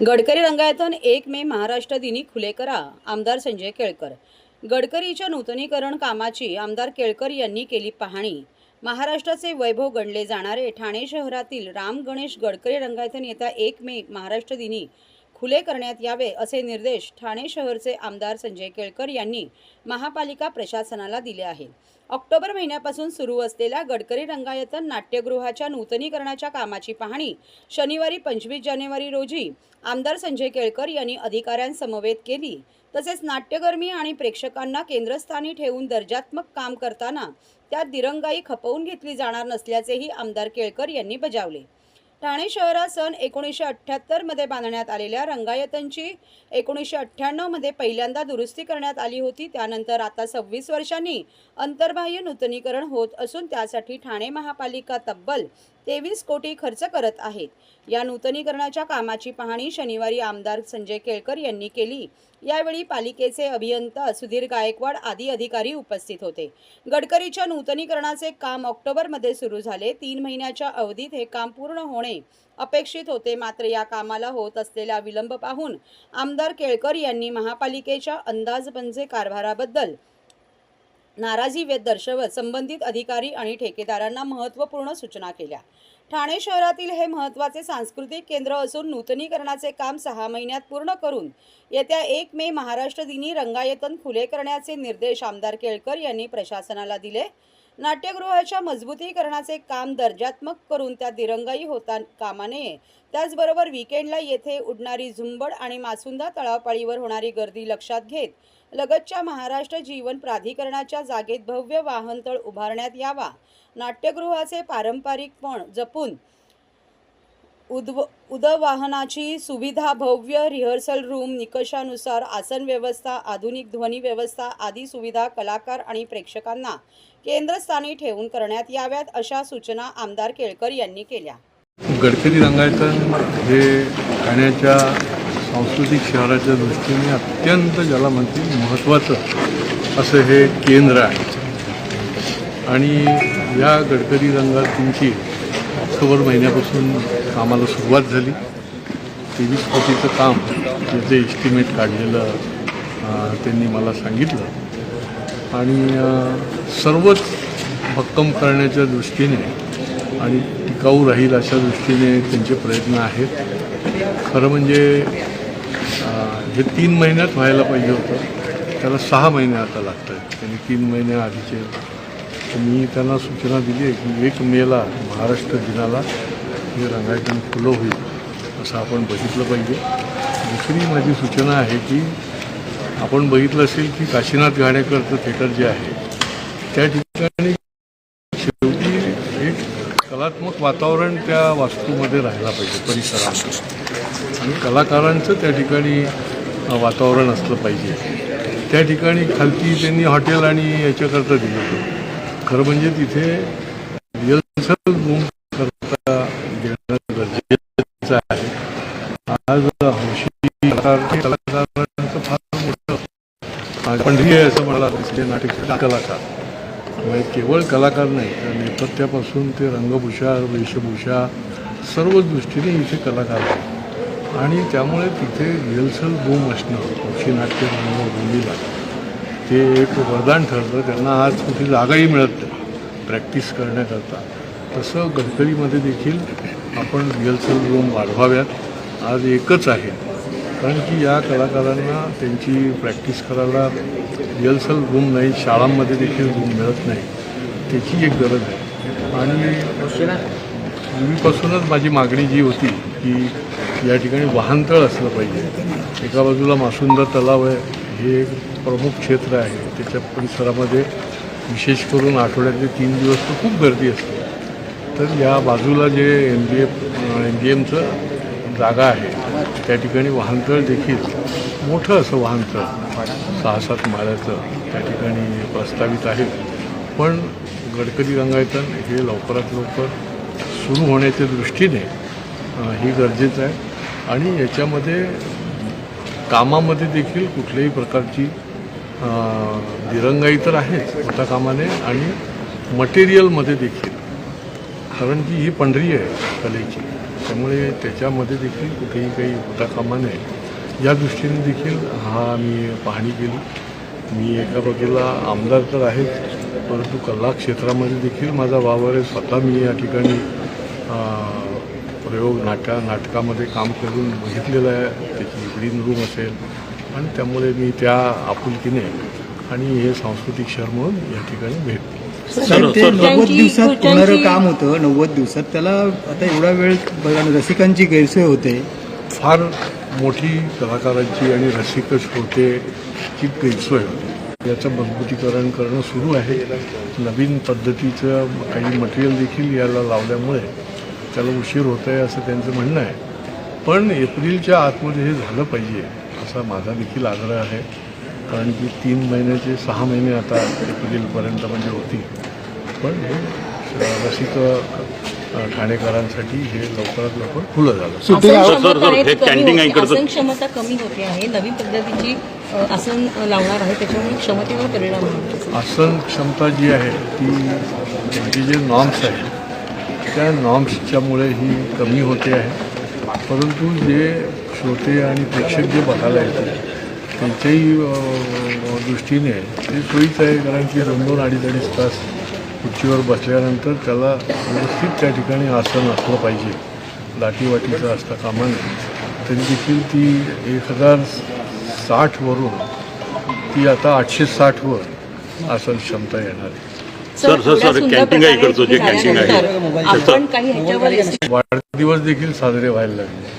गडकरी रंगायतन एक मे महाराष्ट्र दिनी खुले करा आमदार संजय केळकर. गडकरीच्या नूतनीकरण कामाची आमदार केळकर यांनी केली पाहणी. महाराष्ट्राचे वैभव गणले जाणारे ठाणे शहरातील राम गणेश गडकरी रंगायतन येत्या एक मे महाराष्ट्र दिनी खुले करण्यात यावे असे निर्देश ठाणे शहरचे आमदार संजय केळकर यांनी महापालिका प्रशासनाला दिले आहेत ऑक्टोबर महिन्यापासून सुरू असलेल्या गडकरी रंगायतन नाट्यगृहाच्या नूतनीकरणाच्या कामाची पाहणी शनिवारी पंचवीस जानेवारी रोजी आमदार संजय केळकर यांनी अधिकाऱ्यांसमवेत केली. तसेच नाट्यकर्मी आणि प्रेक्षकांना केंद्रस्थानी ठेवून दर्जात्मक काम करताना त्यात दिरंगाई खपवून घेतली जाणार नसल्याचेही आमदार केळकर यांनी बजावले. ठाणे शहरात सन एकोणीसशे अठ्ठ्याहत्तरमध्ये बांधण्यात आलेल्या रंगायतनची एकोणीसशे अठ्ठ्याण्णवमध्ये पहिल्यांदा दुरुस्ती करण्यात आली होती. त्यानंतर आता सव्वीस वर्षांनी अंतर्बाह्य नूतनीकरण होत असून त्यासाठी ठाणे महापालिका तब्बल तेवीस कोटी खर्च करत आहेत. या नूतनीकरणाच्या कामाची पाहणी शनिवारी आमदार संजय केळकर यांनी केली. यावेळी पालिकेचे अभियंता सुधीर गायकवाड आदी अधिकारी उपस्थित होते. गडकरीच्या नूतनीकरणाचे काम ऑक्टोबरमध्ये सुरू झाले. तीन महिन्याच्या अवधीत हे काम पूर्ण होणे अपेक्षित होते. मात्र या कामाला होत असलेला विलंब पाहून आमदार केळकर यांनी महापालिकेच्या अंदाजपंचे कारभाराबद्दल नाराजी व्यक्त दर्शवत संबंधित अधिकारी आणि ठेकेदारांना महत्त्वपूर्ण सूचना केल्या. ठाणे शहरातील हे महत्त्वाचे सांस्कृतिक केंद्र असून नूतनीकरणाचे काम सहा महिन्यात पूर्ण करून येत्या एक मे महाराष्ट्र दिनी रंगायतन खुले करण्याचे निर्देश आमदार केळकर यांनी प्रशासनाला दिले. नाट्यगृहाच्या मजबूतीकरणाचे काम दर्जात्मक करून त्या दिरंगाई होता कामा नये त्याचबरोबर विकेंडला येथे उडणारी झुंबड आणि मासुंदा तळावपाळीवर होणारी गर्दी लक्षात घेत लगतच्या महाराष्ट्र जीवन प्राधिकरणाच्या जागेत भव्य वाहनतळ उभारण्यात यावा. नाट्यगृहाचे पारंपरिकपण जपून उद्व उदवाहनाची सुविधा भव्य रिहर्सल रूम निकषानुसार आसन व्यवस्था आधुनिक ध्वनी व्यवस्था आदी सुविधा कलाकार आणि प्रेक्षकांना केंद्रस्थानी ठेवून करण्यात याव्यात अशा सूचना आमदार केळकर यांनी केल्या. गडकरी रंगायतन हे ठाण्याच्या सांस्कृतिक शहराच्या दृष्टीने अत्यंत ज्याला म्हणतील महत्त्वाचं असं हे केंद्र आहे. आणि या गडकरी रंगातींची ऑक्टोबर महिन्यापासून कामाला सुरुवात झाली. तेवीस कोटीचं काम त्याचं एस्टिमेट काढलेलं त्यांनी मला सांगितलं. आणि सर्वच भक्कम करण्याच्या दृष्टीने आणि टिकाऊ राहील अशा दृष्टीने त्यांचे प्रयत्न आहेत. खरं म्हणजे हे तीन महिन्यात व्हायला पाहिजे होतं. त्याला सहा महिने आता लागत आहेत त्यांनी तीन महिन्या आधीचे. मी त्यांना सूचना दिली आहे की एक मेला महाराष्ट्र दिनाला हे रंगायतन खुलं होईल असं आपण बघितलं पाहिजे. दुसरी माझी सूचना आहे की आपण बघितलं असेल की काशीनाथ घाणेकरचं थिएटर जे आहे त्या ठिकाणी शेवटी एक कलात्मक वातावरण त्या वास्तूमध्ये राहायला पाहिजे परिसरात आणि कलाकारांचं त्या ठिकाणी वातावरण असलं पाहिजे. त्या ठिकाणी खालती त्यांनी हॉटेल आणि याच्याकरता दिलं होतं. खरं म्हणजे तिथे रिहर्सल रूम करता देणं गरजेचं आहे आज हौशी कलाकार कलाकारांचं फार मोठं पंढरी आहे असं म्हणाला तिथले नाटक कलाकार. म्हणजे केवळ कलाकार नाही तर नेपथ्यापासून ते रंगभूषा वेशभूषा सर्व दृष्टीने इथे कलाकार आहेत. आणि त्यामुळे तिथे रिहर्सल रूम असणं पक्षी नाट्य रंगभूमीला ते एक वरदान ठरतं. त्यांना आज कुठे जागाही मिळत नाही प्रॅक्टिस करण्याकरता. तसं गडकरीमध्ये देखील आपण रिहर्सल रूम वाढवाव्यात. आज एकच आहे. कारण की या कलाकारांना त्यांची प्रॅक्टिस करायला रिहर्सल रूम नाही शाळांमध्ये देखील रूम मिळत नाही. त्याची एक गरज आहे. आणि पूर्वीपासूनच माझी मागणी जी होती की या ठिकाणी वाहनतळ असलं पाहिजे. एका बाजूला मासुंदा तलाव आहे हे एक प्रमुख क्षेत्र आहे. त्याच्या परिसरामध्ये विशेष करून आठवड्यातले तीन दिवस तर खूप गर्दी असते. तर या बाजूला जे एम बी एम बी एमचं जागा आहे. त्या ठिकाणी वाहनतळ देखील मोठं असं वाहनतळ सहा सात माळ्याचं त्या ठिकाणी प्रस्तावित आहे. पण गडकरी रंगायतन हे लवकरात लवकर सुरू होण्याच्या दृष्टीने ही हे गरजेचं आहे. आणि याच्यामध्ये कामामध्ये देखील कुठल्याही प्रकारची दिरंगाई तर आहेच मोठ्या कामाने आणि मटेरियलमध्ये देखील. कारण की ही पंढरी आहे कलेची. त्यामुळे त्याच्यामध्ये देखील कुठेही काही होता कामा नये या दृष्टीने देखील हा मी पाहणी केली. मी एका बाजूला आमदार तर आहेच परंतु कला क्षेत्रामध्ये देखील माझा वावर आहे. स्वतः मी या ठिकाणी प्रयोग नाटका नाटकामध्ये काम करून बघितलेलं आहे. त्याची ग्रीन रूम असेल. आणि त्यामुळे मी त्या आपुलकीने आणि हे सांस्कृतिक शहर म्हणून या ठिकाणी भेट दिली. साहेब ते नव्वद दिवसात होणारं काम होतं नव्वद दिवसात. त्याला आता एवढा वेळ बघा रसिकांची गैरसोय होते. फार मोठी कलाकारांची आणि रसिक श्रोतेची गैरसोय होती. याचं मजबूतीकरण करणं सुरू आहे. नवीन पद्धतीचं काही मटेरियल देखील याला लावल्यामुळे त्याला उशीर होत आहे असं त्यांचं म्हणणं आहे. पण एप्रिलच्या आतमध्ये हे झालं पाहिजे असा माझा देखील आग्रह आहे. कारण की तीन महिन्याचे सहा महिने आता एप्रिलपर्यंत म्हणजे होती. पण हे रसिक ठाणेकरांसाठी हे लवकरात लवकर खुलं झालं. क्षमता हे कमी कॅन्टीन होते. इकडचं- आसन क्षमता कमी होते आहे. नवीन पद्धतीची आसन लावणार आहे. त्याच्यामुळे क्षमतेवर परिणाम आसन क्षमता जी आहे ती त्यांचे जे नॉर्म्स आहेत त्या नॉर्म्सच्यामुळे ही कमी होते आहे. परंतु जे श्रोते आणि प्रेक्षक जे बघायला येते त्यांच्याही दृष्टीने ते सोयीचं आहे कारण की दोन दोन अडीच अडीच तास खुर्चीवर बसल्यानंतर त्याला व्यवस्थित त्या ठिकाणी आसन असलं पाहिजे. लाटीवाटीचं असता कामा नये तरी देखील ती एक हजार साठवरून ती आता आठशे साठवर आसन क्षमता येणार आहे. सर, सर, सर, कॅन्टीन आहे प्रकारे इकडचं जे कॅन्टीन आहे. वाढदिवस देखील साजरे व्हायला लागले.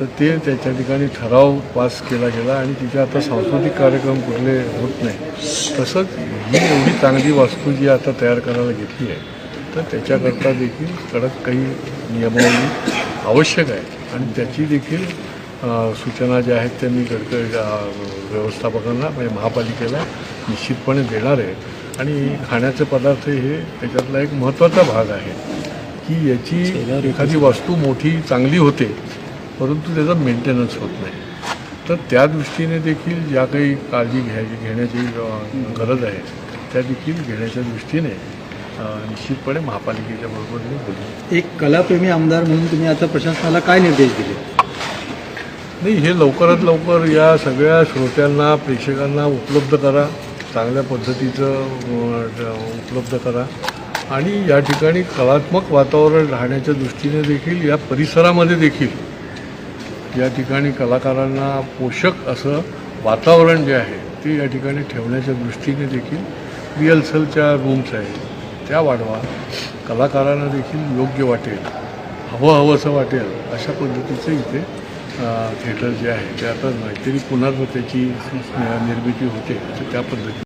तर ते त्याच्या ठिकाणी ठराव पास केला गेला आणि तिथे आता सांस्कृतिक कार्यक्रम कुठले होत नाही. तसंच ही एवढी चांगली वास्तू जी आता तयार करायला घेतली आहे तर त्याच्याकरता देखील कडक काही नियमावली आवश्यक आहे. आणि त्याची देखील सूचना ज्या आहेत त्या मी गडकरी व्यवस्थापकांना म्हणजे महापालिकेला निश्चितपणे देणार आहे. आणि खाण्याचे पदार्थ हे त्याच्यातला एक महत्त्वाचा भाग आहे की याची एखादी वस्तू मोठी चांगली होते परंतु त्याचा मेंटेनन्स होत नाही. तर त्या दृष्टीने देखील ज्या काही काळजी घ्यायची घेण्याची गरज आहे त्या देखील घेण्याच्या दृष्टीने निश्चितपणे महापालिकेच्या बरोबर मी बोलू एक कलाप्रेमी आमदार म्हणून तुम्ही आता प्रशासनाला काय निर्देश दिले? नाही हे लवकरात लवकर या सगळ्या श्रोत्यांना प्रेक्षकांना उपलब्ध करा चांगल्या पद्धतीचं उपलब्ध करा आणि या ठिकाणी कलात्मक वातावरण राहण्याच्या दृष्टीने देखील या परिसरामध्ये देखील या ठिकाणी कलाकारांना पोषक असं वातावरण जे आहे ते या ठिकाणी ठेवण्याच्या दृष्टीने देखील रिहर्सलच्या रूम्स आहेत. त्या वाढवा. कलाकारांना देखील योग्य वाटेल. हवं हवंसं वाटेल अशा पद्धतीचं इथे थिएटर जे आहे ते आता नाहीतरी पुन्हा त्याची निर्मिती होते. त्या पद्धतीने